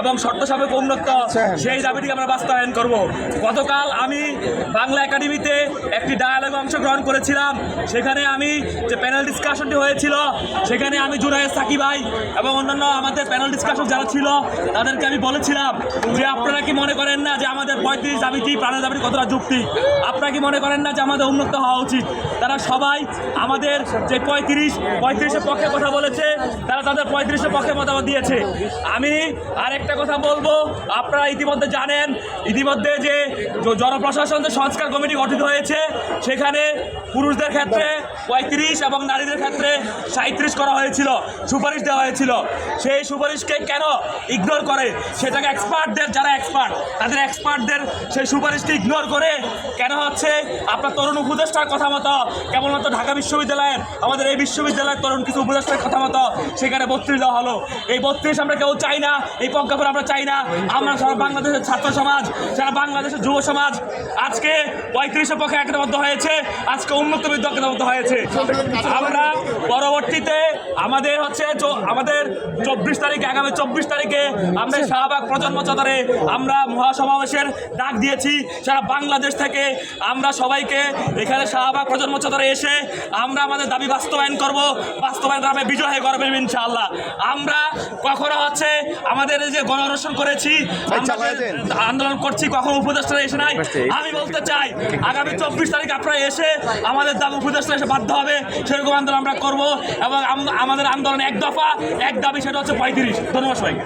এবং শর্ত সাপেক্ষ উন্নত সেই দাবিটিকে আমরা বাস্তবায়ন করব। গতকাল আমি বাংলা একাডেমিতে একটি ডায়ালগে অংশগ্রহণ করেছিলাম। সেখানে আমি যে প্যানেল ডিসকাশনটি হয়েছিল সেখানে আমি জুনায়েদ সাকি ভাই এবং অন্যান্য আমাদের প্যানেল ডিসকাশন যারা ছিল তাদেরকে আমি বলেছিলাম যে আপনারা কি মনে করেন না যে আমাদের পঁয়ত্রিশ দাবিটি প্রাণের দাবিটি কতটা যুক্তি? আপনারা কি মনে করেন না যে আমাদের উন্নত হওয়া উচিত? তারা সবাই আমাদের যে পঁয়ত্রিশ পঁয়ত্রিশের পক্ষে কথা বলেছে তারা তাদের পঁয়ত্রিশের পক্ষে মতামত দিয়েছে। আমি আরেকটা কথা বলব, আপনারা ইতিমধ্যে জানেন, ইতিমধ্যে যে জনপ্রশাসন যে সংস্কার কমিটি গঠিত হয়েছে, সেখানে পুরুষদের ক্ষেত্রে পঁয়ত্রিশ এবং নারীদের ক্ষেত্রে সাঁত্রিশ করা হয়েছিল, সুপারিশ দেওয়া হয়েছিল। সেই সুপারিশকে কেন ইগনোর করে? সেটাকে এক্সপার্টদের যারা এক্সপার্ট তাদের এক্সপার্টদের সেই সুপারিশকে ইগনোর করে কেন হচ্ছে? আপনার তরুণ উপদেষ্টার কথা মতো। কেবলমাত্র ঢাকা বিশ্ববিদ্যালয়ের, আমাদের এই বিশ্ববিদ্যালয়ের তরুণ কিছু উপদেষ্টার কথা মতো সেখানে বত্রিশ দেওয়া হলো। এই বত্রিশ আমরা কেউ চাই না, এই প্রজ্ঞাপন আমরা চাই না। আমরা সারা বাংলাদেশের ছাত্র সমাজ, সারা বাংলাদেশের যুব সমাজ আজকে পঁয়ত্রিশের পক্ষে একতাবদ্ধ হয়েছে, আজকে উন্নত বিদ্যুৎ একতাবদ্ধ হয়েছে। আমরা পরবর্তীতে আমাদের হচ্ছে আমাদের চব্বিশ তারিখে, আগামী চব্বিশ তারিখে আমরা শাহবাগ প্রজন্ম চত্বরে আমরা মহাসমাবেশের ডাক দিয়েছি। সারা বাংলাদেশ থেকে আমরা সবাইকে এখানে শাহবাগ প্রজন্ম চত্বরে এসে আমরা আমাদের দাবি বাস্তবায়ন করব। বাস্তবায়ন গ্রামে বিজয় হয়ে করবেন ইনশাআল্লাহ। আমরা কখনো হচ্ছে আমাদের যে গণরোষণ করেছি। আন্দোলন করছি কখনো উপদেষ্টারা এসে নাই। আমি বলতে চাই আগামী চব্বিশ তারিখ আপনারা এসে আমাদের দাবি উপদেষ্টা এসে বাধ্য হবে সেরকম আন্দোলন আমরা করব এবং আমাদের আন্দোলন এক দফা এক দাবি সেটা হচ্ছে পঁয়ত্রিশ। ধন্যবাদ সবাইকে।